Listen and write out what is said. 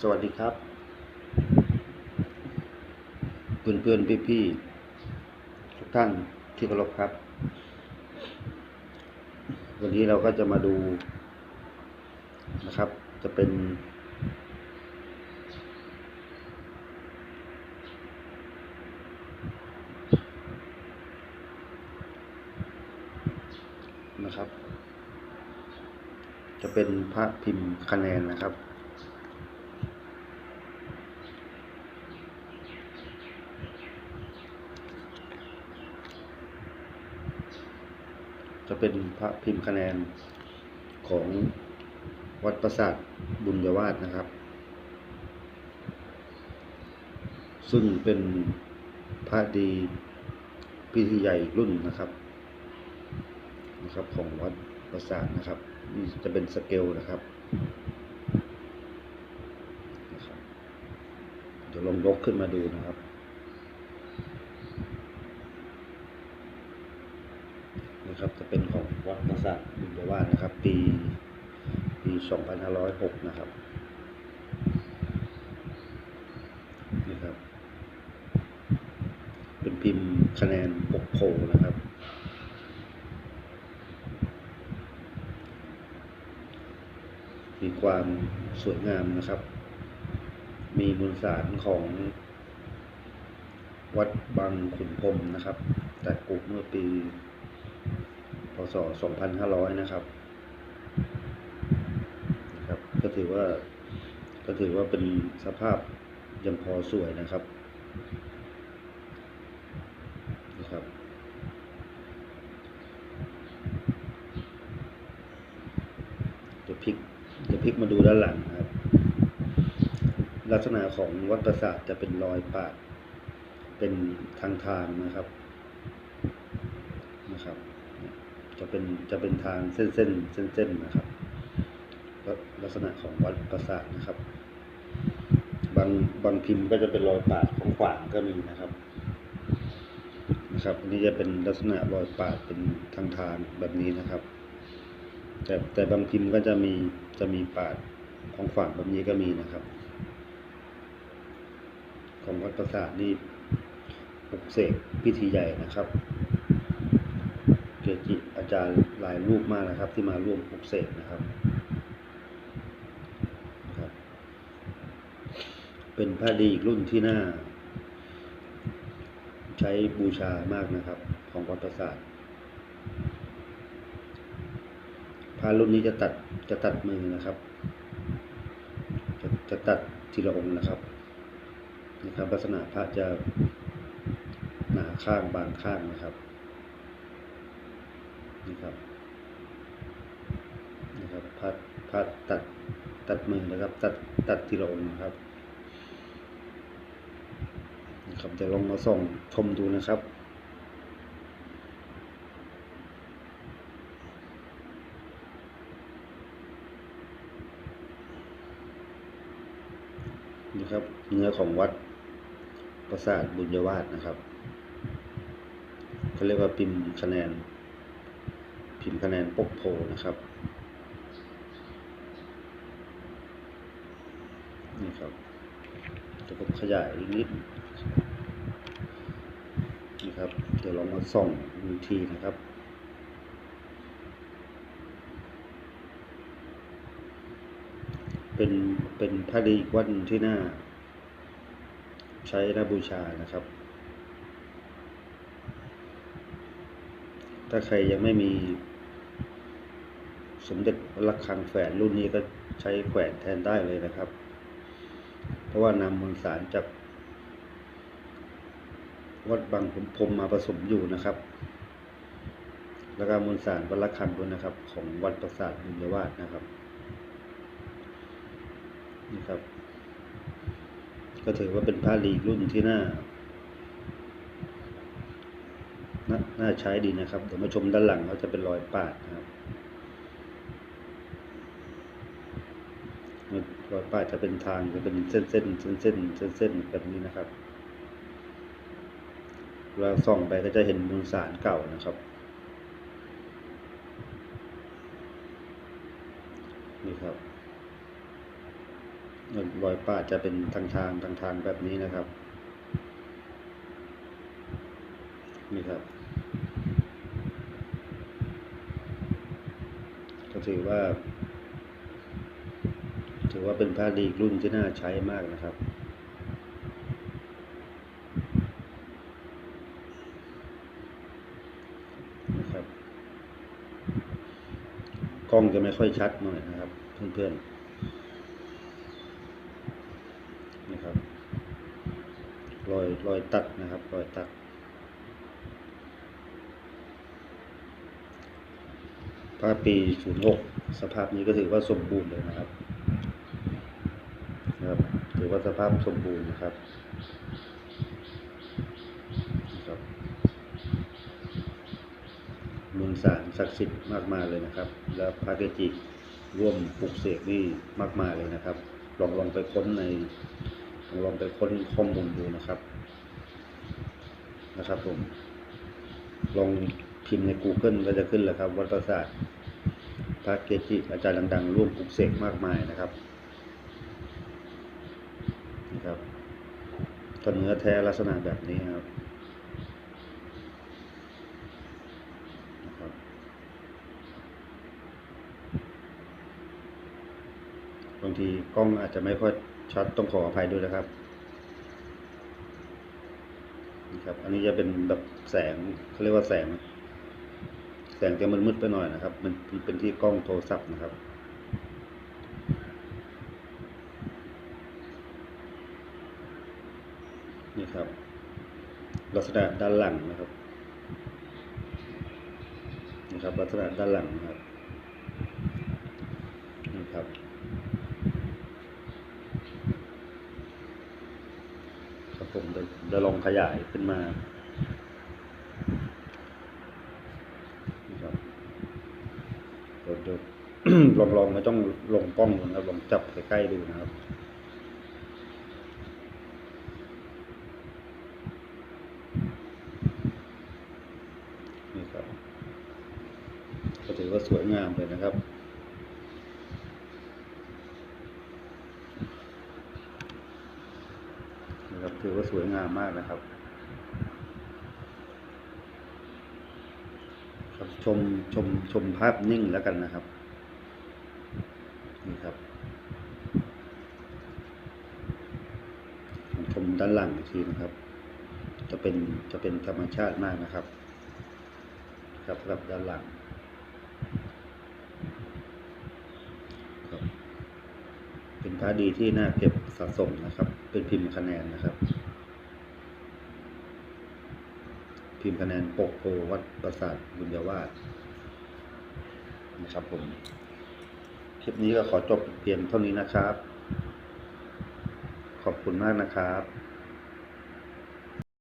สวัสดีครับ เพื่อนเพื่อนพี่พี่ๆทุกท่านที่เคารพครับ วันนี้เราก็จะมาดูนะครับ จะเป็น นะครับ จะเป็นพระพิมพ์คะแนนนะครับ จะเป็นพระพิมพ์คะแนนของวัดประสาทบุญยวาสนะครับ ซึ่งเป็นพระดีพิธีใหญ่รุ่นนะครับนะครับ ของวัดประสาทนะครับ นี่จะเป็นสเกลนะครับนะครับ เดี๋ยวลองยกขึ้นมาดูนะครับจะเป็นของ วัดประสาทบุญวาสนะครับ ปีปี2506 นะครับนะครับ เป็นพิมพ์คะแนนปกโพนะครับมีความสวยงามนะครับ มีมูลสารของวัดบางขุนพรหมนะครับ แต่ปลูกเมื่อปี พศ 2500 นะครับนะครับ ก็ถือว่าก็ถือว่าเป็นสภาพยังพอสวยนะครับนะครับจะพลิกจะพลิกมาดูด้านหลังนะครับ ลักษณะของวัดประสาทจะเป็นรอยปาดเป็นทางทางนะครับนะครับ จะเป็นจะเป็นทางเส้นเส้นเส้นเส้นนะครับ ลักษณะของวัดประสาทนะครับ บางบางพิมพ์ก็จะเป็นรอยปาดของขวางก็มีนะครับนะครับอันนี้จะเป็นลักษณะรอยปาดเป็นทางทางแบบนี้นะครับ แต่แต่บางพิมพ์ก็จะมีจะมีปาดของขวางแบบนี้ก็มีนะครับ ของวัดประสาทนี่ปลุกเสกพิธีใหญ่นะครับ เกจิอาจารย์หลายรูปมากนะครับ ที่มาร่วมปลุกเสกนะครับครับ เป็นพระดีอีกรุ่นที่น่า ใช้บูชามากนะครับ ของวัดประสาทพระรุ่นนี้จะตัดจะตัดมือนะครับ จะจะตัดทีละองค์นะครับนะครับลักษณะพระจะหนาข้างบางข้างนะครับ นี่ครับนะครับพัดพัดตัดตัดมือนะครับ ตัดตัดที่ละองนะครับนะครับเดี๋ยวลองมาส่องชมดูนะครับนี่ครับเนื้อของวัดประสาทบุญยวาสนะครับเขาเรียกว่าพิมพ์คะแนน พิมพ์คะแนนปกโพนะครับ นี่ครับจะผมขยายอีกนิดนี่ครับ เดี๋ยวเรามาส่องดูอีกทีนะครับเป็นเป็นพระดีวันที่น่า ใช้นบูชานะครับ ถ้าใครยังไม่มี สมเด็จระฆังแฝดรุ่นนี้ก็ใช้แขวนแทนได้เลยนะครับ เพราะว่านำมวลสารจากวัดบางขุนพรมมาผสมอยู่นะครับ แล้วก็มวลสารวัดระฆังด้วยนะครับ ของวัดประสาทบุญยวาสนะครับนี่ครับ ก็ถือว่าเป็นพระลีกรุ่นที่น่าน่าน่าใช้ดีนะครับ เดี๋ยวมาชมด้านหลังเขาจะเป็นรอยปาดนะครับ รอยป้าดจะเป็นทางจะเป็นเส้นเส้นเส้นเส้นเส้นเส้นแบบนี้นะครับเวลาส่องไปก็จะเห็นมูลสารเก่านะครับ นี่ครับรอยป้าจะเป็นทางทางทางทางแบบนี้นะครับ นี่ครับ ก็ถือว่า อว่าเป็นผ้าดีรุ่นที่น่าใช้มากนะครับ นะครับ กล้องจะไม่ค่อยชัดหน่อยนะครับ เพื่อนๆ นะครับ รอยรอยตัดนะครับ รอยตัดผ้าปี 06 สภาพนี้ก็ถือว่าสมบูรณ์เลยนะครับ ถือว่าสภาพสมบูรณ์นะครับนะครับมวลสารศักดิ์สิทธิ์มากมายเลยนะครับ แล้วพระเกจิร่วมปลุกเสกนี่มากมายเลยนะครับ ลองลองไปค้นในลองลองไปค้นข้อมูลดูนะครับ นะครับผม ลองพิมพ์ใน Google ก็จะขึ้นแล้วครับ วัดประสาทพระเกจิอาจารย์ดังๆ ร่วมปลุกเสกมากมายนะครับ ครับก็เนื้อแท้ลักษณะแบบนี้ครับนะครับบางทีกล้องอาจจะไม่ค่อยชัดต้องขออภัยด้วยนะครับนะครับ อันนี้จะเป็นแบบแสงเขาเรียกว่าแสง แสงจะมันมืดไปหน่อยนะครับ มันเป็นที่กล้องโทรศัพท์นะครับ นี่ครับ ลักษณะด้านหลังนะครับนี่ครับลักษณะด้านหลังนะครับนี่ครับครับผมจะลองขยายขึ้นมานะครับเดี๋ยวลองลองไม่ต้องลงกล้องนะครับลองจับใกล้ๆดูนะครับ นี่ครับ ก็ถือ ว่าสวยงามเลยนะครับ นะครับถือว่าสวยงามมากนะครับครับชมชมชมภาพนิ่งแล้วกันนะครับนี่ครับชมด้านหลังอีกทีนะครับ จะเป็นจะเป็นธรรมชาติมากนะครับ ครับสำหรับด้านหลังครับ เป็นพ ระดีที่น่าเก็บสะสมนะครับ เป็นพิมพ์คะแนนนะครับ พิมพ์คะแนนปกโพวัดประสาทบุญญาวาสนะครับผม คลิปนี้ก็ขอจบเพียงเท่านี้นะครับ ขอบคุณมากนะครับ